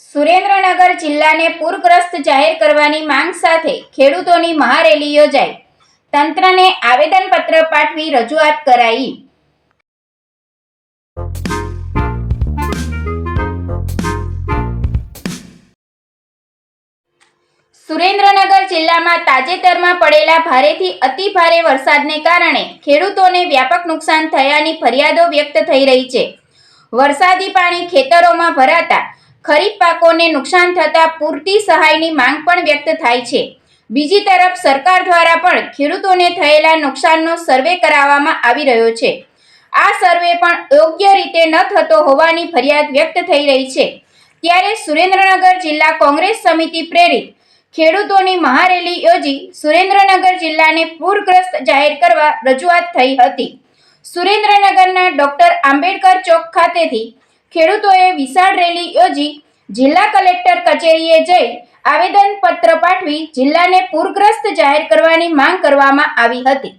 સુરેન્દ્રનગર જિલ્લાને પૂરગ્રસ્ત જાહેર કરવાની માંગ સાથે ખેડૂતોની મહારેલી યોજાઈ. તંત્રને આવેદનપત્ર પાઠવી રજૂઆત કરાઈ. સુરેન્દ્રનગર જિલ્લામાં તાજેતરમાં પડેલા ભારેથી અતિ ભારે વરસાદને કારણે ખેડૂતોને વ્યાપક નુકસાન થયાની ફરિયાદો વ્યક્ત થઈ રહી છે. વરસાદી પાણી ખેતરોમાં ભરાતા ખરીફ પાકોને નુકસાન થતા પૂરતી સહાયની માંગ પણ વ્યક્ત થાય છે. બીજી તરફ સરકાર દ્વારા પણ ખેડૂતોને થયેલા નુકસાનનો સર્વે કરાવવામાં આવી રહ્યો છે. આ સર્વે પણ યોગ્ય રીતે ન થતો હોવાની ફરિયાદ વ્યક્ત થઈ રહી છે. ત્યારે સુરેન્દ્રનગર જિલ્લા કોંગ્રેસ સમિતિ પ્રેરિત ખેડૂતોની મહારેલી યોજી સુરેન્દ્રનગર જિલ્લાને પૂરગ્રસ્ત જાહેર કરવા રજૂઆત થઈ હતી. સુરેન્દ્રનગરના ડોક્ટર આંબેડકર ચોક ખાતેથી ખેડૂતોએ વિશાળ રેલી યોજી જિલ્લા કલેક્ટર કચેરીએ જઈ આવેદનપત્ર પાઠવી જિલ્લાને પૂરગ્રસ્ત જાહેર કરવાની માંગ કરવામાં આવી હતી.